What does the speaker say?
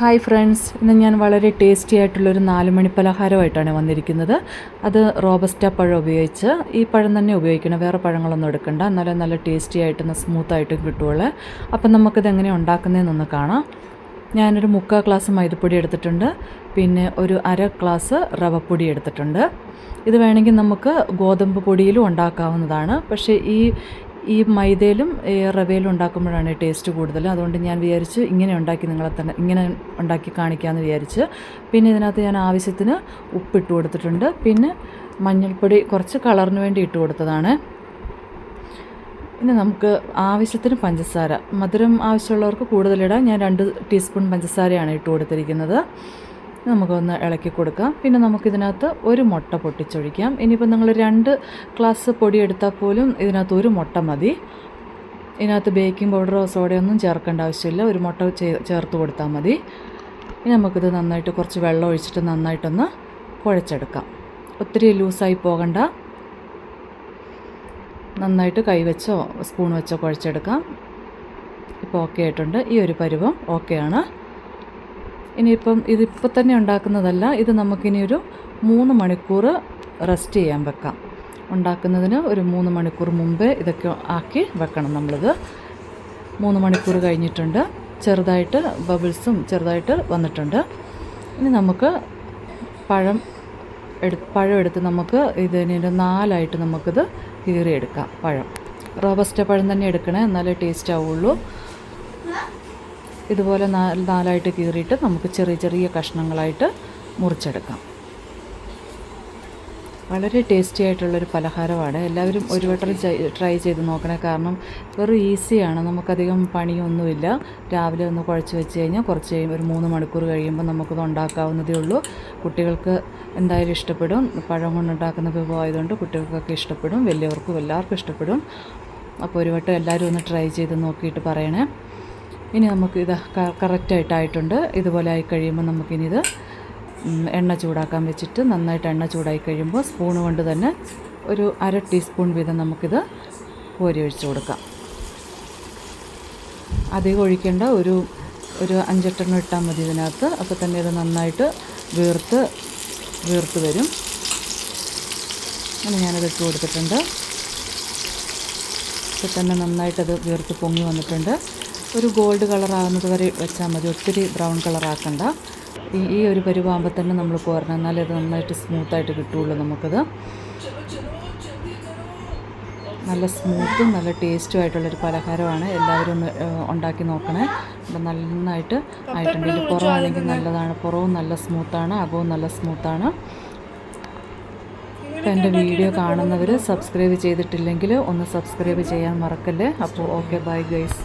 Hi friends. ഇന്ന് ഞാൻ വളരെ ടേസ്റ്റി ആയിട്ടുള്ളൊരു നാല് മണി പലഹാരമായിട്ടാണ് വന്നിരിക്കുന്നത്. അത് റോബസ്റ്റ പഴം ഉപയോഗിച്ച് ഈ പഴം തന്നെ ഉപയോഗിക്കണം. വേറെ പഴങ്ങളൊന്നും എടുക്കണ്ട. എന്നാലേ നല്ല ടേസ്റ്റി ആയിട്ട് സ്മൂത്തായിട്ടും കിട്ടുകയുള്ളൂ അപ്പം നമുക്കിത് എങ്ങനെ ഉണ്ടാക്കുന്നതെന്നൊന്ന് കാണാം. ഞാനൊരു മുക്കാൽ ഗ്ലാസ് മൈദപ്പൊടി എടുത്തിട്ടുണ്ട്. പിന്നെ ഒരു അര ഗ്ലാസ് റവപ്പൊടി എടുത്തിട്ടുണ്ട്. ഇത് വേണമെങ്കിൽ നമുക്ക് ഗോതമ്പ് പൊടിയിലും ഉണ്ടാക്കാവുന്നതാണ്. പക്ഷേ ഈ ഈ മൈദയിലും ഈ റവയിലും ഉണ്ടാക്കുമ്പോഴാണ് ടേസ്റ്റ് കൂടുതൽ. അതുകൊണ്ട് ഞാൻ വിചാരിച്ചു ഇങ്ങനെ ഉണ്ടാക്കി നിങ്ങളെ തന്നെ ഇങ്ങനെ ഉണ്ടാക്കി കാണിക്കാമെന്ന് വിചാരിച്ച് പിന്നെ ഇതിനകത്ത് ഞാൻ ആവശ്യത്തിന് ഉപ്പിട്ട് കൊടുത്തിട്ടുണ്ട്. പിന്നെ മഞ്ഞൾപ്പൊടി കുറച്ച് കളറിന് വേണ്ടി ഇട്ട് കൊടുത്തതാണ്. പിന്നെ നമുക്ക് ആവശ്യത്തിന് പഞ്ചസാര. മധുരം ആവശ്യമുള്ളവർക്ക് കൂടുതലിടാം ഞാൻ രണ്ട് ടീസ്പൂൺ പഞ്ചസാരയാണ് ഇട്ട് കൊടുത്തിരിക്കുന്നത്. നമുക്കൊന്ന് ഇളക്കി കൊടുക്കാം. പിന്നെ നമുക്കിതിനകത്ത് ഒരു മുട്ട പൊട്ടിച്ചൊഴിക്കാം. ഇനിയിപ്പോൾ നിങ്ങൾ രണ്ട് ഗ്ലാസ് പൊടി എടുത്താൽ പോലും ഇതിനകത്ത് ഒരു മുട്ട മതി. ഇതിനകത്ത് ബേക്കിംഗ് പൗഡറോ സോഡയോ ഒന്നും ചേർക്കേണ്ട ആവശ്യമില്ല. ഒരു മുട്ട ചേർത്ത് കൊടുത്താൽ മതി. ഇനി നമുക്കിത് നന്നായിട്ട് കുറച്ച് വെള്ളം ഒഴിച്ചിട്ട് നന്നായിട്ടൊന്ന് കുഴച്ചെടുക്കാം. ഒത്തിരി ലൂസായി പോകണ്ട. നന്നായിട്ട് കൈവച്ചോ സ്പൂൺ വെച്ചോ കുഴച്ചെടുക്കാം. ഇപ്പോൾ ഓക്കെ ആയിട്ടുണ്ട്. ഈ ഒരു പരുവം ഓക്കെയാണ് ഇനിയിപ്പം ഇതിപ്പോൾ തന്നെ ഉണ്ടാക്കുന്നതല്ല ഇത് നമുക്കിനിയൊരു മൂന്ന് മണിക്കൂർ റെസ്റ്റ് ചെയ്യാൻ വെക്കാം. ഉണ്ടാക്കുന്നതിന് ഒരു മൂന്ന് മണിക്കൂർ മുമ്പേ ഇതൊക്കെ ആക്കി വെക്കണം നമ്മളിത്. മൂന്ന് മണിക്കൂർ കഴിഞ്ഞിട്ടുണ്ട്. ചെറുതായിട്ട് ബബിൾസും ചെറുതായിട്ട് വന്നിട്ടുണ്ട്. ഇനി നമുക്ക് പഴം എടു പഴം എടുത്ത് നമുക്ക് ഇതിനെ ഒരു നാലായിട്ട് നമുക്കിത് കീറിയെടുക്കാം പഴം. റോബസ്റ്റ പഴം തന്നെ എടുക്കണേ എന്നാലേ ടേസ്റ്റ് ആവുള്ളൂ. ഇതുപോലെ നാല് നാലായിട്ട് കീറിയിട്ട് നമുക്ക് ചെറിയ ചെറിയ കഷ്ണങ്ങളായിട്ട് മുറിച്ചെടുക്കാം. വളരെ ടേസ്റ്റി ആയിട്ടുള്ളൊരു പലഹാരമാണ്. എല്ലാവരും ഒരു വട്ടം ട്രൈ ചെയ്ത് നോക്കണേ. കാരണം വെറും ഈസിയാണ്. നമുക്കധികം പണിയൊന്നുമില്ല. രാവിലെ ഒന്ന് കുഴച്ച് വെച്ച് കഴിഞ്ഞാൽ കുറച്ച് കഴിയുമ്പോൾ ഒരു മൂന്ന് മണിക്കൂർ കഴിയുമ്പോൾ നമുക്കത് ഉണ്ടാക്കാവുന്നതേ ഉള്ളൂ. കുട്ടികൾക്ക് എന്തായാലും ഇഷ്ടപ്പെടും. പഴം കൊണ്ടുണ്ടാക്കുന്ന വിഭവമായതുകൊണ്ട് കുട്ടികൾക്കൊക്കെ ഇഷ്ടപ്പെടും. വലിയവർക്കും എല്ലാവർക്കും ഇഷ്ടപ്പെടും. അപ്പോൾ ഒരു വട്ടം എല്ലാവരും ഒന്ന് ട്രൈ ചെയ്ത് നോക്കിയിട്ട് പറയണേ. ഇനി നമുക്ക് ഇത് കറക്റ്റായിട്ടായിട്ടുണ്ട് ഇതുപോലെ ആയി കഴിയുമ്പോൾ നമുക്കിനി ഇത് എണ്ണ ചൂടാക്കാൻ വെച്ചിട്ട് നന്നായിട്ട് എണ്ണ ചൂടായി കഴിയുമ്പോൾ സ്പൂൺ കൊണ്ട് തന്നെ ഒരു അര ടീസ്പൂൺ വീതം നമുക്കിത് കോരി ഒഴിച്ചു കൊടുക്കാം. അധികം ഒഴിക്കേണ്ട ഒരു ഒരു അഞ്ചെട്ടെണ്ണം ഇട്ടാൽ മതി ഇതിനകത്ത്. അപ്പോൾ തന്നെ ഇത് നന്നായിട്ട് വീർത്ത് വീർത്ത് വരും. അങ്ങനെ ഞാനത് ഇട്ട് കൊടുത്തിട്ടുണ്ട്. അപ്പോൾ തന്നെ നന്നായിട്ടത് വീർത്ത് പൊങ്ങി വന്നിട്ടുണ്ട്. ഒരു ഗോൾഡ് കളറാകുന്നത് വരെ വെച്ചാൽ മതി. ഒത്തിരി ബ്രൗൺ കളറാക്കണ്ട. ഈ ഒരു പരുവാകുമ്പോൾ തന്നെ നമ്മൾ കോരണം എന്നാലേ അത് നന്നായിട്ട് സ്മൂത്തായിട്ട് കിട്ടുള്ളൂ നമുക്കത്. നല്ല സ്മൂത്തും നല്ല ടേസ്റ്റും ആയിട്ടുള്ളൊരു പലഹാരമാണ്. എല്ലാവരും ഒന്ന് ഉണ്ടാക്കി നോക്കണേ. അപ്പം നന്നായിട്ട് ആയിട്ടുണ്ട്. ഇത് പുറമാണെങ്കിൽ നല്ലതാണ്. പുറവും നല്ല സ്മൂത്താണ് അകവും നല്ല സ്മൂത്താണ് അപ്പോൾ എന്റെ വീഡിയോ കാണുന്നവർ സബ്സ്ക്രൈബ് ചെയ്തിട്ടില്ലെങ്കിൽ ഒന്ന് സബ്സ്ക്രൈബ് ചെയ്യാൻ മറക്കല്ലേ. അപ്പോൾ ഓക്കെ ബൈ ഗൈസ്